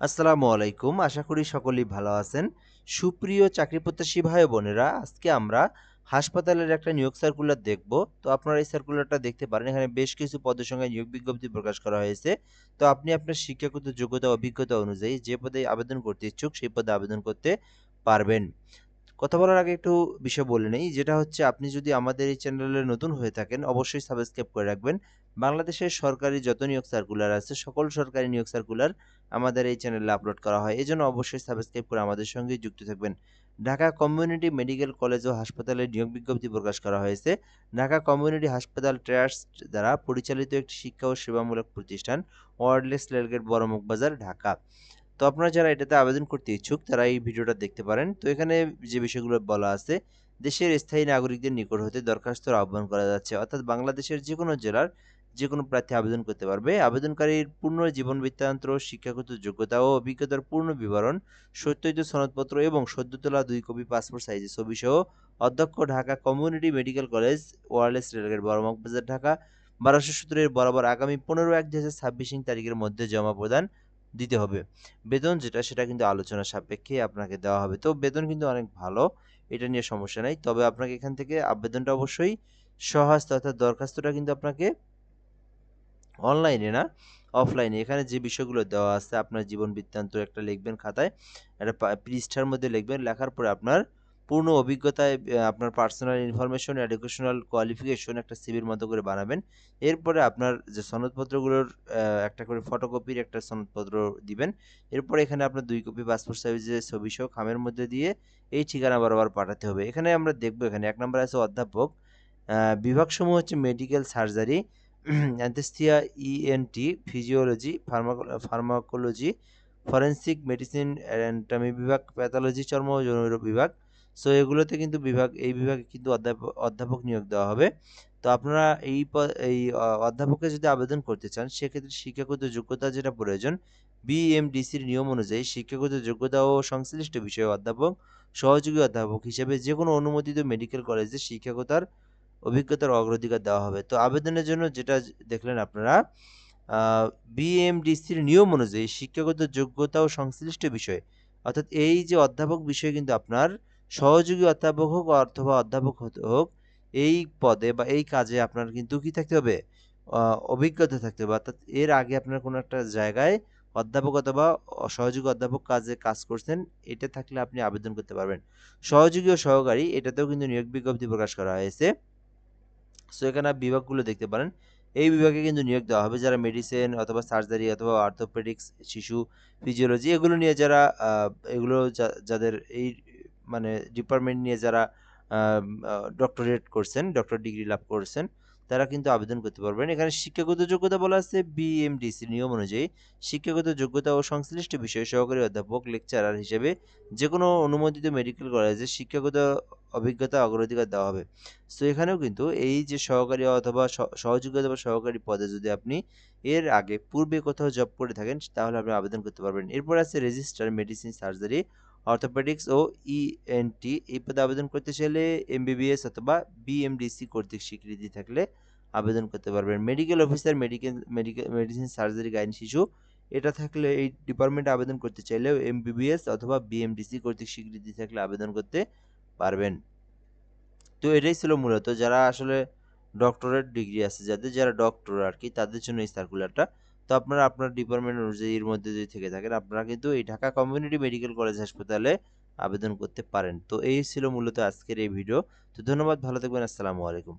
আসসালামু আলাইকুম। আশা করি সকলেই ভালো আছেন। সুপ্রিয় চাকরি প্রত্যাশী ভাই বোনেরা, আজকে আমরা হাসপাতালের একটা নিয়োগ সার্কুলার দেখব। তো আপনারা এই সার্কুলারটা দেখতে পারেন। এখানে বেশ কিছু পদের সঙ্গে নিয়োগ বিজ্ঞপ্তি প্রকাশ করা হয়েছে। তো আপনি আপনার শিক্ষাগত যোগ্যতা, অভিজ্ঞতা অনুযায়ী যে পদে আবেদন করতে ইচ্ছুক, সেই পদে আবেদন করতে পারবেন। কথা বলার আগে একটু বিষয় বলে নেই, যেটা হচ্ছে আপনি যদি আমাদের এই চ্যানেলে নতুন হয়ে থাকেন, অবশ্যই সাবস্ক্রাইব করে রাখবেন। বাংলাদেশের সরকারি যত নিয়োগ সার্কুলার আছে, সকল সরকারি নিয়োগ সার্কুলার আমাদের এই চ্যানেলে আপলোড করা হয়। এই জন্য অবশ্যই সাবস্ক্রাইব করে আমাদের সঙ্গে যুক্ত থাকবেন। ঢাকা কমিউনিটি মেডিকেল কলেজ ও হাসপাতালে নিয়োগ বিজ্ঞপ্তি প্রকাশ করা হয়েছে। ঢাকা কমিউনিটি হাসপাতাল ট্রাস্ট দ্বারা পরিচালিত একটি শিক্ষা ও সেবামূলক প্রতিষ্ঠান ওয়ার্ডলেস রেলগেট বড়মুখ বাজার ঢাকা। তো আপনারা যারা এটাতে আবেদন করতে ইচ্ছুক, তারা এই ভিডিওটা দেখতে পারেন। তো এখানে যে বিষয়গুলো বলা আছে, দেশের স্থায়ী নাগরিকদের নিকট হতে দরখাস্তর আহ্বান করা যাচ্ছে। অর্থাৎ বাংলাদেশের যে কোনো জেলার যে কোনো প্রার্থী আবেদন করতে পারবে। আবেদনকারীর পূর্ণ জীবন বৃত্তান্ত, শিক্ষাগত যোগ্যতা ও অভিজ্ঞতার পূর্ণ বিবরণ, সত্যায়িত সনদপত্র এবং সদ্য তোলা দুই কপি পাসপোর্ট সাইজের ছবি সহ অধ্যক্ষ Dhaka community medical college, wireless rail gate Bazar Dhaka বারোশো সতেরোর বরাবর আগামী পনেরো এক দু হাজার ছাব্বিশ তারিখের মধ্যে জমা প্রদান দিতে হবে। বেতন যেটা, সেটা কিন্তু আলোচনা সাপেক্ষে আপনাকে দেওয়া হবে। তো বেতন কিন্তু অনেক ভালো, এটা নিয়ে সমস্যা নেই। তবে আপনাকে এখান থেকে আবেদনটা অবশ্যই সহজ অর্থাৎ দরখাস্তটা কিন্তু আপনাকে অনলাইনে না, অফলাইনে। এখানে যে বিষয়গুলো দেওয়া আছে, আপনার জীবন বৃত্তান্ত একটা লিখবেন খাতায়, একটা পৃষ্ঠার মধ্যে লিখবেন। লেখার পরে আপনার পূর্ণ অভিজ্ঞতায় আপনার পার্সোনাল ইনফরমেশন এডুকেশনাল কোয়ালিফিকেশন একটা সিভির মতো করে বানাবেন। এরপরে আপনার যে সনদপত্রগুলোর একটা করে ফটোকপির একটা সনদপত্র দিবেন। এরপরে এখানে আপনার দুই কপি পাসপোর্ট সাইজের ছবি সহ খামের মধ্যে দিয়ে এই ঠিকানা বরাবর পাঠাতে হবে। এখানে আমরা দেখব, এখানে এক নম্বর আছে অধ্যাপক বিভাগসমূহ হচ্ছে medical surgery anaesthesia ENT physiology pharmacology forensic medicine anatomy বিভাগ প্যাথোলজি চর্ম বিভাগ সো এগুলোতে কিন্তু বিভাগ, এই বিভাগে কিন্তু অধ্যাপক অধ্যাপক নিয়োগ দেওয়া হবে। তো আপনারা এই এই অধ্যাপকে যদি আবেদন করতে চান, সেক্ষেত্রে শিক্ষাগত যোগ্যতা যেটা প্রয়োজন বিএমডিসির নিয়ম অনুযায়ী শিক্ষাগত যোগ্যতা ও সংশ্লিষ্ট বিষয়ে অধ্যাপক, সহযোগী অধ্যাপক হিসেবে যে কোনো অনুমোদিত মেডিকেল কলেজে শিক্ষাগতার অভিজ্ঞতার অগ্রাধিকার দেওয়া হবে। তো আবেদনের জন্য যেটা দেখলেন আপনারা বিএমডিসির নিয়ম অনুযায়ী শিক্ষাগত যোগ্যতা ও সংশ্লিষ্ট বিষয়, অর্থাৎ এই যে অধ্যাপক বিষয় কিন্তু আপনার সহযোগী অধ্যাপক হোক অথবা অধ্যাপক হোক, এই পদে বা এই কাজে আপনার কিন্তু কি থাকতে হবে? অভিজ্ঞতা থাকতে হবে। অর্থাৎ এর আগে আপনার কোনো একটা জায়গায় অধ্যাপক অথবা সহযোগী অধ্যাপক কাজে কাজ করছেন, এটা থাকলে আপনি আবেদন করতে পারবেন। সহযোগী ও সহকারী, এটাতেও কিন্তু নিয়োগ বিজ্ঞপ্তি প্রকাশ করা হয়েছে। সো, এখানে বিভাগগুলো দেখতে পারেন। এই বিভাগে কিন্তু নিয়োগ দেওয়া হবে যারা মেডিসিন অথবা সার্জারি অথবা অর্থোপেডিক্স শিশু ফিজিওলজি এগুলো নিয়ে যারা এগুলো যাদের এই মানে ডিপার্টমেন্ট নিয়ে যারা ডক্টরেট করছেন ডক্টর ডিগ্রি লাভ করছেন, তারা কিন্তু আবেদন করতে পারবেন। এখানে শিক্ষাগত যোগ্যতা বলা আছে বিএমডিসি নিয়ম অনুযায়ী শিক্ষাগত যোগ্যতা ও সংশ্লিষ্ট বিষয়ে সহকারী অধ্যাপক লেকচারার হিসেবে যে কোনো অনুমোদিত মেডিকেল কলেজে শিক্ষাগত অভিজ্ঞতা অগ্রাধিকার দেওয়া হবে। সো এখানেও কিন্তু এই যে সহকারী অথবা সহযোগী অথবা সহকারী পদে যদি আপনি এর আগে পূর্বে কোথাও জব করে থাকেন, তাহলে আপনি আবেদন করতে পারবেন। এরপর আছে রেজিস্টার মেডিসিন সার্জারি অর্থোপেডিক্স ও ইএনটি এই পদে আবেদন করতে চাইলে এমবিবিএস অথবা বিএমডিসি কর্তৃক স্বীকৃতি থাকলে আবেদন করতে পারবেন। Medical officer medical medical medicine surgery gynae শিশু, এটা থাকলে এই ডিপার্টমেন্টে আবেদন করতে চাইলেও এমবিবিএস অথবা বিএমডিসি কর্তৃক স্বীকৃতি থাকলে আবেদন করতে পারবেন। তো এটাই ছিল মূলত, যারা আসলে ডক্টরেট ডিগ্রি আছে, যাদের, যারা ডক্টর আর কি, তাদের জন্য এই সার্কুলারটা তো আপনারা আপনার ডিপার্টমেন্ট অনুযায়ী এর মধ্যে যদি থেকে থাকেন, আপনারা কিন্তু এই ঢাকা কমিউনিটি মেডিকেল কলেজ হাসপাতালে আবেদন করতে পারেন। তো এই ছিল মূলত আজকের এই ভিডিও তো ধন্যবাদ, ভালো থাকবেন, আসসালামু আলাইকুম।